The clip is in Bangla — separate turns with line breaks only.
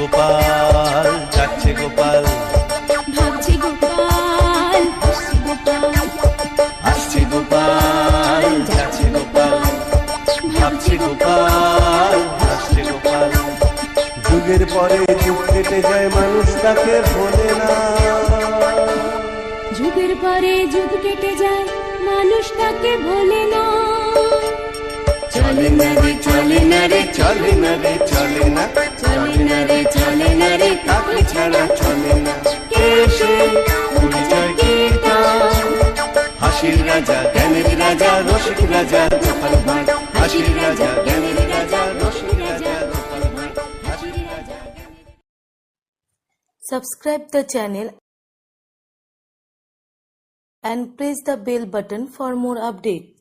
গোপাল যাচ্ছে গোপাল। আসছে গোপাল। যাচ্ছে গোপাল। গোপাল আসছে গোপাল। যুগের পরে যুগ কেটে যায় মানুষ তাকে ভোলে না।
যুগের পরে যুগ কেটে যায় মানুষ তাকে ভোলে না।
চলে না রে চলে না রে চলে না রে চলে না। ছাড়া চলে না কে সে পরিচয় কি তার? হাসির রাজা, জ্ঞানের রাজা, রসিক রাজা, গোপাল ভাঁড় হাসির রাজা, জ্ঞানের রাজা, রসিক রাজা, গোপাল ভাঁড় হাসির রাজা
Subscribe the channel and press the bell button for more updates.